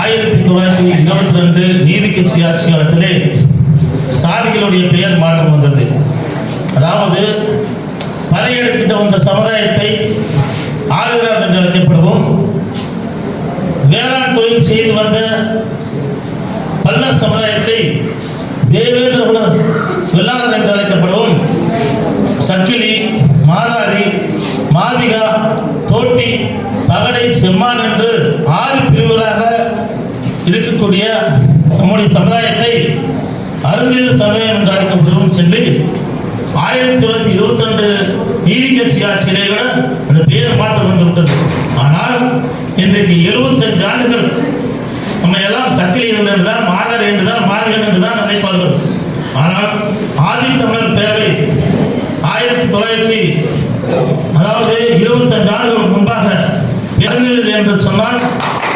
ஆயிரத்தி தொள்ளாயிரத்தி இருபத்தி ரெண்டு நீதி கட்சி ஆட்சி காலத்திலே சாதிகளுடைய பெயர் மாற்றம் வந்தது. அதாவது பறையெடுத்துட்டு வந்த சமுதாயத்தை ஆதிரார் என்று அழைக்கப்படவும். வேளாண் தொழில் செய்து வந்த பல்லர் சமுதாயத்தை தேவேந்திர குல வெள்ளாளர் என்று அழைக்கப்படும் சக்கிலி மாதாரி மாதிகா தோட்டி பகடை இருக்கக்கூடிய நம்முடைய சமுதாயத்தை அருந்ததி சமுதாயம் என்று அழைக்கப்படும் சொல்லி ஆயிரத்தி தொள்ளாயிரத்தி இருபத்தி ரெண்டு நீதி கட்சி ஆட்சியிலே கூட அந்த பெயர் மாற்றம் வந்து விட்டது ஆனால் இன்றைக்கு எழுபத்தஞ்சு ஆண்டுகள் நம்ம எல்லாம் சக்கிலி என்றுதான் மாதர் என்றுதான் மாதிகன் என்றுதான் நினைப்பார்கள். ஆனால் ஆதி பேரவை ஆயிரத்தி தொள்ளாயிரத்தி அதாவது இருபத்தஞ்சு ஆண்டுகளுக்கு முன்பாக பிறந்தது என்று சொன்னால்